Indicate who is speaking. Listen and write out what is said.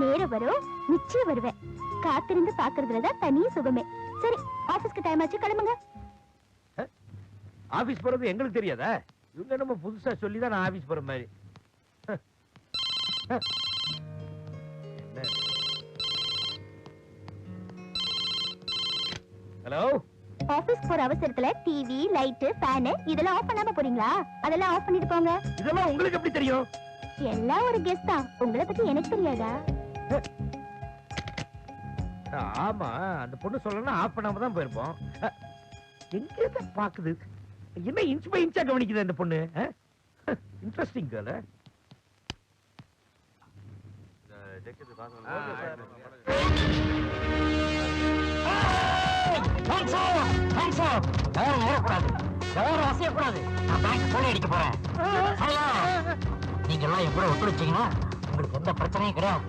Speaker 1: நேரம் வரும் நிச்சயம் வருவேன். காத்திருந்து பாக்குறதுல தான் சுகமே. சரி ஆபீஸ்க்கு டைம் ஆச்சு கிளம்புங்க.
Speaker 2: ஆபீஸ் போறது எங்களுக்கு தெரியாதா? இவங்க நம்ம புதுசா சொல்லி தான் நான் ஆபீஸ் போற மாதிரி? ஹலோ?
Speaker 1: ஆபீஸ் போற அவசரத்துல டிவி லைட் ஃபேன் இதெல்லாம் ஆஃப் பண்ணாம போறீங்களா? அதெல்லாம் ஆஃப் பண்ணிட்டு போங்க.
Speaker 2: இதெல்லாம் உங்களுக்கு எப்படி தெரியும்?
Speaker 1: எல்லாம் ஒரு கெஸ்ட் தான். உங்களை பத்தி எனக்கு தெரியாதா?
Speaker 2: ஆமா அந்த பொண்ணு சொல்லணும்னா ஆஃப் பண்ணாம தான் போயிருப்போம். எங்க தான் பாக்குது? என்ன இன்ச் பை இன்ச்சா கவனிக்குது அந்த பொண்ணு? இன்ட்ரெஸ்டிங் கேர்ள்
Speaker 3: யாரும் ஏறக்கூடாது யாரும் அசையக்கூடாது நான் பேங்க் கொள்ளை அடிக்க போறேன் நீங்க எல்லாம் என் கூட ஒத்துழைச்சீங்கன்னா உங்களுக்கு எந்த பிரச்சனையும் கிடையாது.